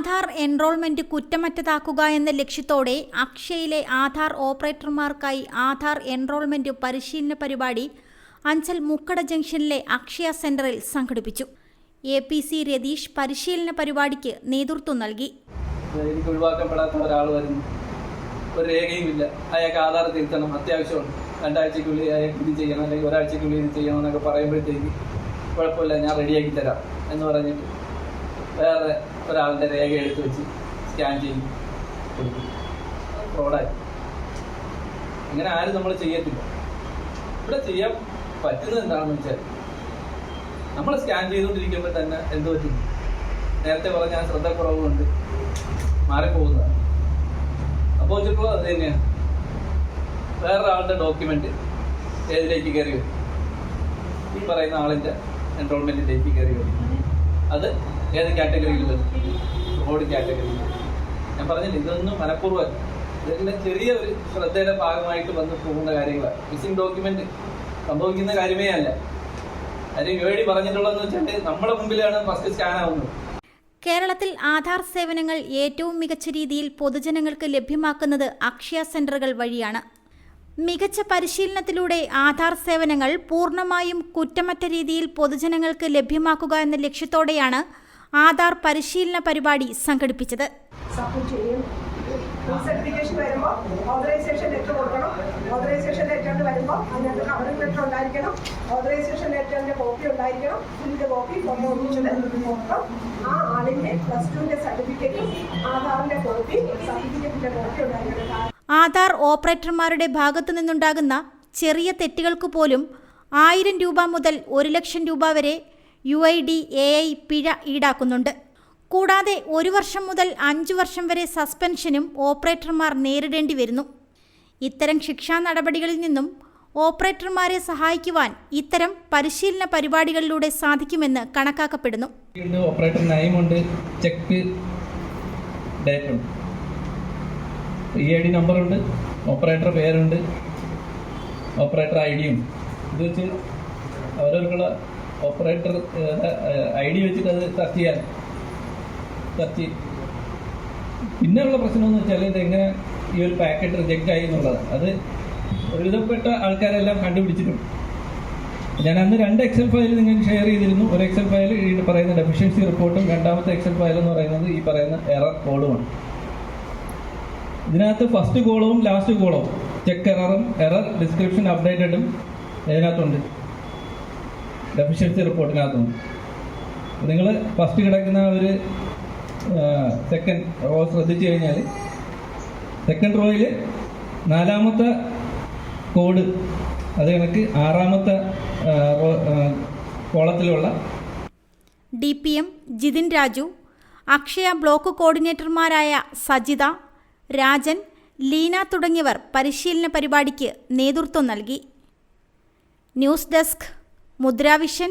Aadhaar enrolment കുറ്റമറ്റതാക്കുക എന്ന ലക്ഷ്യത്തോടെ അക്ഷയയിലെ ആധാർ ഓപ്പറേറ്റർമാർക്കായി ആധാർ എൻറോൾമെന്റ് പരിശീലന പരിപാടി അഞ്ചൽ മുക്കട ജംഗ്ഷനിലെ അക്ഷയ സെന്ററിൽ സംഘടിപ്പിച്ചു. എ പി സി രതീഷ് പരിശീലന പരിപാടിക്ക് നേതൃത്വം നൽകി. ഒരു രേഖയുമില്ല അയാൾക്ക് ആധാർ തിരുത്തണം അത്യാവശ്യമുണ്ട് രണ്ടാഴ്ചക്കുള്ളിൽ അയാൾക്ക് ഇത് ചെയ്യണം അല്ലെങ്കിൽ ഒരാഴ്ചക്കുള്ളിൽ ഇത് ചെയ്യണം എന്നൊക്കെ പറയുമ്പോഴത്തേക്ക് കുഴപ്പമില്ല ഞാൻ റെഡിയാക്കി തരാം എന്ന് പറഞ്ഞിട്ട്. വേറെ ഒരാളുടെ രേഖ എടുത്തു വെച്ച് സ്കാൻ ചെയ്യും. ഫ്രോഡായി അങ്ങനെ ആരും നമ്മൾ ചെയ്യത്തില്ല. ഇവിടെ ചെയ്യാൻ പറ്റുന്നത് എന്താണെന്ന് വെച്ചാൽ നമ്മൾ സ്കാൻ ചെയ്തുകൊണ്ടിരിക്കുമ്പോൾ തന്നെ എന്ത് പറ്റും? നേരത്തെ പറഞ്ഞ ആ ശ്രദ്ധക്കുറവുകൊണ്ട് മാറിപ്പോകുന്നതാണ്. അപ്പോൾ വെച്ചിട്ടുള്ളത് അത് തന്നെയാണ്. വേറൊരാളുടെ ഡോക്യുമെന്റ് ഏതിലേക്ക് കയറി വരും? ഈ പറയുന്ന ആളിന്റെ എൻറോൾമെന്റിലേക്ക് കയറി വരും. അത് ഏത് കാറ്റഗറിയിൽ റോഡ് കാറ്റഗറിയിൽ ഞാൻ പറഞ്ഞില്ല ഇതൊന്നും മനഃപൂർവം ഇതെല്ലാം ചെറിയ ഒരു ശ്രദ്ധയുടെ ഭാഗമായിട്ട് വന്ന് പോകുന്ന കാര്യങ്ങളാണ് മിസ്സിംഗ് ഡോക്യുമെന്റ് സംഭവിക്കുന്ന കാര്യമേ അല്ല. അതിന് വേടി പറഞ്ഞിട്ടുള്ളതെന്ന് വെച്ചാൽ നമ്മുടെ മുമ്പിലാണ് ഫസ്റ്റ് സ്കാൻ ആവുന്നത്. കേരളത്തിൽ ആധാർ സേവനങ്ങൾ ഏറ്റവും മികച്ച രീതിയിൽ പൊതുജനങ്ങൾക്ക് ലഭ്യമാക്കുന്നത് അക്ഷയ സെന്ററുകൾ വഴിയാണ്. മികച്ച പരിശീലനത്തിലൂടെ ആധാർ സേവനങ്ങൾ പൂർണമായും കുറ്റമറ്റ രീതിയിൽ പൊതുജനങ്ങൾക്ക് ലഭ്യമാക്കുക എന്ന ലക്ഷ്യത്തോടെയാണ് ആധാർ പരിശീലന പരിപാടി സംഘടിപ്പിച്ചത്. സർട്ടിഫിക്കേഷൻ വരുമ്പോൾ ഓതറൈസേഷൻ ലെറ്റർ കൊടുക്കണം. ഓതറൈസേഷൻ വരുമ്പോൾ അതിനകത്ത് കവറിംഗ് ലെറ്റർ ഉണ്ടായിരിക്കണം. ഓതറൈസേഷൻ ലെറ്ററിന്റെ കോപ്പി ഉണ്ടായിരിക്കണം. ഇതിന്റെ കോപ്പി ഫോട്ടോ ഒന്നിച്ചത്. ഫോട്ടോ ആ ആളിന്റെ പ്ലസ് ടുവിന്റെ സർട്ടിഫിക്കറ്റും ആധാറിന്റെ കോപ്പി സർട്ടിഫിക്കറ്റിന്റെ കോപ്പി ഉണ്ടായിരിക്കണം. ആധാർ ഓപ്പറേറ്റർമാരുടെ ഭാഗത്തു നിന്നുണ്ടാകുന്ന ചെറിയ തെറ്റുകൾക്ക് പോലും ആയിരം രൂപ മുതൽ ഒരു ലക്ഷം രൂപ വരെ U I D A I പിഴ ഈടാക്കുന്നുണ്ട്. കൂടാതെ ഒരു വർഷം മുതൽ അഞ്ച് വർഷം വരെ സസ്പെൻഷനും ഓപ്പറേറ്റർമാർ നേരിടേണ്ടി വരുന്നു. ഇത്തരം ശിക്ഷാ നടപടികളിൽ നിന്നും ഓപ്പറേറ്റർമാരെ സഹായിക്കുവാൻ ഇത്തരം പരിശീലന പരിപാടികളിലൂടെ സാധിക്കുമെന്ന് കണക്കാക്കപ്പെടുന്നു. ഓപ്പറേറ്റർ നയമുണ്ട് ചെക്ക് ഇ നമ്പറുണ്ട് ഓപ്പറേറ്റർ പേരുണ്ട് ഓപ്പറേറ്റർ ഐ ഡിയും ഇത് വെച്ച് അവരവർക്കുള്ള ഓപ്പറേറ്റർ ഐ ഡി വെച്ചിട്ട് അത് സെർച്ച് ചെയ്യാൻ. സെർച്ച് പിന്നെയുള്ള പ്രശ്നം എന്ന് വെച്ചാൽ ഇത് എങ്ങനെ ഈ ഒരു പാക്കറ്റ് റിജക്റ്റ് ആയി എന്നുള്ളത് അത് ഒരുവിധപ്പെട്ട ആൾക്കാരെല്ലാം കണ്ടുപിടിച്ചിട്ടുണ്ട്. ഞാൻ അന്ന് രണ്ട് എക്സൽ ഫയൽ നിങ്ങൾ ഷെയർ ചെയ്തിരുന്നു. ഒരു എക്സൽ ഫയൽ ഈ പറയുന്ന ഡെഫിഷ്യൻസി റിപ്പോർട്ടും രണ്ടാമത്തെ എക്സൽ ഫയൽ എന്ന് പറയുന്നത് ഈ പറയുന്ന എറർ കോഡുമാണ് ഇതിനകത്ത് ഫസ്റ്റ് കോളവും ലാസ്റ്റ് കോളവും ചെക്ക് എററും എറർ ഡിസ്ക്രിപ്ഷൻ അപ്ഡേറ്റഡും ഇതിനകത്തുണ്ട്. ഡെഫിഷ്യൻസി റിപ്പോർട്ടിനകത്തും നിങ്ങൾ ഫസ്റ്റ് കിടക്കുന്ന ഒരു സെക്കൻഡ് റോ ശ്രദ്ധിച്ചു കഴിഞ്ഞാൽ സെക്കൻഡ് റോയിൽ നാലാമത്തെ കോഡ് അത് കണക്ക് ആറാമത്തെ കോളത്തിലുള്ള D P M Jithin Raju Akshaya block കോർഡിനേറ്റർമാരായ Sajitha Rajan Leena തുടങ്ങിയവർ പരിശീലന പരിപാടിക്ക് നേതൃത്വം നൽകി. News desk Mudra Vision